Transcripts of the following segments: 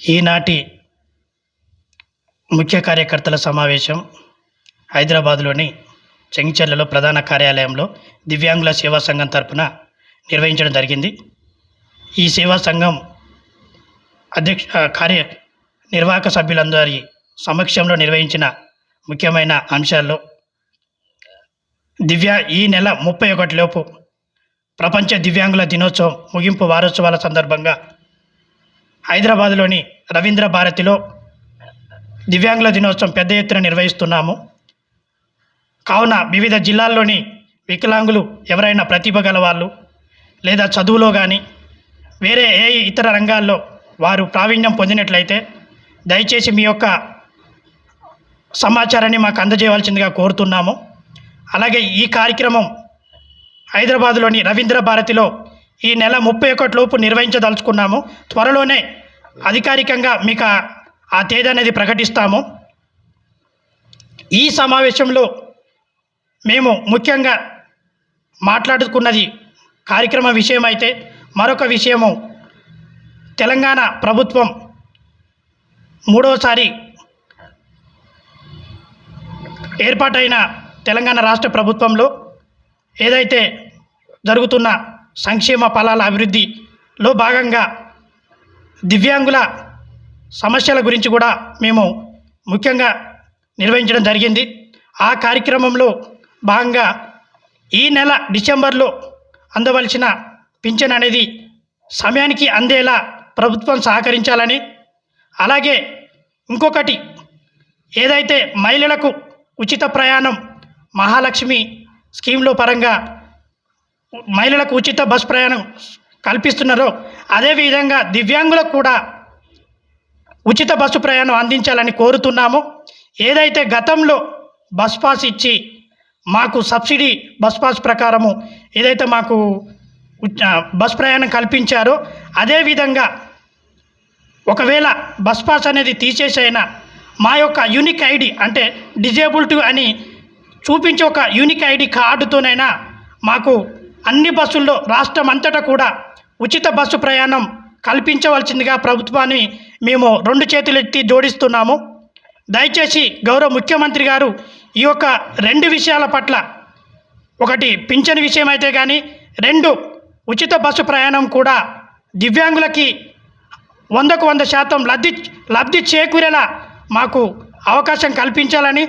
ఈనాటి ముఖ్య కార్యకర్తల సమావేశం హైదరాబాదులోని చెంగిచెర్లలో ప్రధాన కార్యాలయంలో దివ్యాంగుల సేవా సంఘం తరపున నిర్వహించడం జరిగింది. ఈ సేవా సంఘం అధ్యక్ష కార్య నిర్వాహక సభ్యులందరి సమక్షంలో నిర్వహించిన ముఖ్యమైన అంశాల్లో దివ్యా ఈ నెల ముప్పై ఒకటిలోపు ప్రపంచ దివ్యాంగుల దినోత్సవం ముగింపు వారోత్సవాల సందర్భంగా హైదరాబాద్లోని రవీంద్ర భారతిలో దివ్యాంగుల దినోత్సవం పెద్ద ఎత్తున నిర్వహిస్తున్నాము. కావున వివిధ జిల్లాల్లోని వికలాంగులు ఎవరైనా ప్రతిభ గల వాళ్ళు లేదా చదువులో కానీ వేరే ఏ ఇతర రంగాల్లో వారు ప్రావీణ్యం పొందినట్లయితే దయచేసి మీ యొక్క సమాచారాన్ని మాకు అందజేయవలసిందిగా కోరుతున్నాము. అలాగే ఈ కార్యక్రమం హైదరాబాదులోని రవీంద్ర భారతిలో ఈ నెల ముప్పై ఒకటిలోపు నిర్వహించదలుచుకున్నాము. త్వరలోనే అధికారికంగా మీకు ఆ- తేదీ అనేది ప్రకటిస్తాము. ఈ సమావేశంలో మేము ముఖ్యంగా మాట్లాడుకున్నది కార్యక్రమ విషయం అయితే మరొక విషయము. తెలంగాణ ప్రభుత్వం మూడవసారి ఏర్పాటైన తెలంగాణ రాష్ట్ర ప్రభుత్వంలో ఏదైతే జరుగుతున్న సంక్షేమ ఫలాల అభివృద్ధిలో భాగంగా దివ్యాంగుల సమస్యల గురించి కూడా మేము ముఖ్యంగా నిర్వహించడం జరిగింది. ఆ కార్యక్రమంలో భాగంగా ఈ నెల డిసెంబర్లో అందవలసిన పింఛన్ అనేది సమయానికి అందేలా ప్రభుత్వం సహకరించాలని అలాగే ఇంకొకటి ఏదైతే మహిళలకు ఉచిత ప్రయాణం మహాలక్ష్మి స్కీమ్లో పరంగా మహిళలకు ఉచిత బస్ ప్రయాణం కల్పిస్తున్నారో. అదేవిధంగా దివ్యాంగులకు కూడా ఉచిత బస్సు ప్రయాణం అందించాలని కోరుతున్నాము. ఏదైతే గతంలో బస్ పాస్ ఇచ్చి మాకు సబ్సిడీ బస్ పాస్ ప్రకారము ఏదైతే మాకు బస్ ప్రయాణం కల్పించారో అదేవిధంగా ఒకవేళ బస్ పాస్ అనేది తీసేసైనా మా యొక్క యూనిక్ ఐడి అంటే డిజేబుల్డ్ అని చూపించే ఒక యూనిక్ ఐడి కార్డుతోనైనా మాకు అన్ని బస్సుల్లో రాష్ట్రం అంతటా కూడా ఉచిత బస్సు ప్రయాణం కల్పించవలసిందిగా ప్రభుత్వాన్ని మేము రెండు చేతులు ఎత్తి జోడిస్తున్నాము. దయచేసి గౌరవ ముఖ్యమంత్రి గారు ఈ యొక్క రెండు విషయాల పట్ల ఒకటి పింఛన్ విషయం అయితే కానీ రెండు ఉచిత బస్సు ప్రయాణం కూడా దివ్యాంగులకి వందకు వంద శాతం లబ్ధి లబ్ధి చేకూరేలా మాకు అవకాశం కల్పించాలని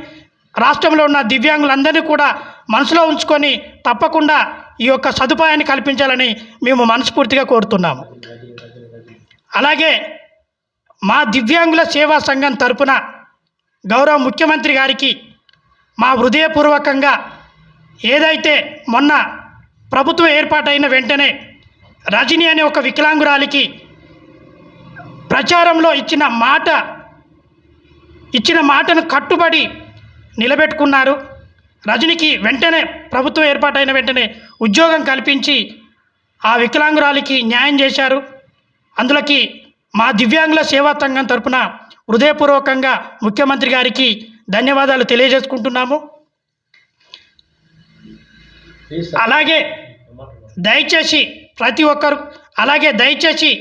రాష్ట్రంలో ఉన్న దివ్యాంగులందరినీ కూడా మనసులో ఉంచుకొని తప్పకుండా ఈ యొక్క సదుపాయాన్ని కల్పించాలని మేము మనస్ఫూర్తిగా కోరుతున్నాము. అలాగే మా దివ్యాంగుల సేవా సంఘం తరపున గౌరవ ముఖ్యమంత్రి గారికి మా హృదయపూర్వకంగా ఏదైతే మొన్న ప్రభుత్వం ఏర్పాటైన వెంటనే రజని అనే ఒక వికలాంగురాలికి ప్రచారంలో ఇచ్చిన మాట ఇచ్చిన మాటను కట్టుబడి నిలబెట్టుకున్నారు. రజనికి వెంటనే ప్రభుత్వం ఏర్పాటైన వెంటనే ఉద్యోగం కల్పించి ఆ వికలాంగురాలికి న్యాయం చేశారు. అందులోకి మా దివ్యాంగుల సేవా సంఘం తరపున హృదయపూర్వకంగా ముఖ్యమంత్రి గారికి ధన్యవాదాలు తెలియజేసుకుంటున్నాము. అలాగే దయచేసి ప్రతి ఒక్కరు అలాగే దయచేసి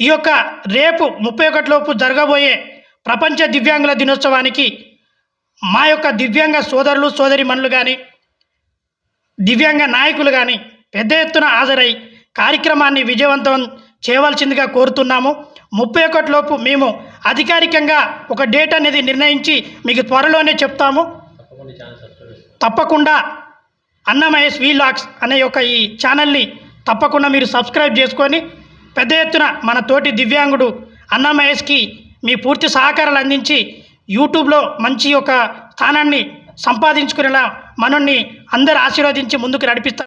ఈ యొక్క రేపు ముప్పై ఒకటిలోపు జరగబోయే ప్రపంచ దివ్యాంగుల దినోత్సవానికి మా యొక్క దివ్యాంగ సోదరులు సోదరిమణులు కానీ దివ్యాంగ నాయకులు కానీ పెద్ద ఎత్తున హాజరై కార్యక్రమాన్ని విజయవంతం చేయవలసిందిగా కోరుతున్నాము. ముప్పై ఒకటిలోపు మేము అధికారికంగా ఒక డేట్ అనేది నిర్ణయించి మీకు త్వరలోనే చెప్తాము. తప్పకుండా అన్నమహేష్ వీలాక్స్ అనే యొక్క ఈ ఛానల్ని తప్పకుండా మీరు సబ్స్క్రైబ్ చేసుకొని పెద్ద ఎత్తున మన తోటి దివ్యాంగుడు అన్నమహేష్కి మీ పూర్తి సహకారాలు అందించి యూట్యూబ్లో మంచి ఒక స్థానాన్ని సంపాదించుకునేలా మనల్ని అందరు ఆశీర్వదించి ముందుకు నడిపిస్తారు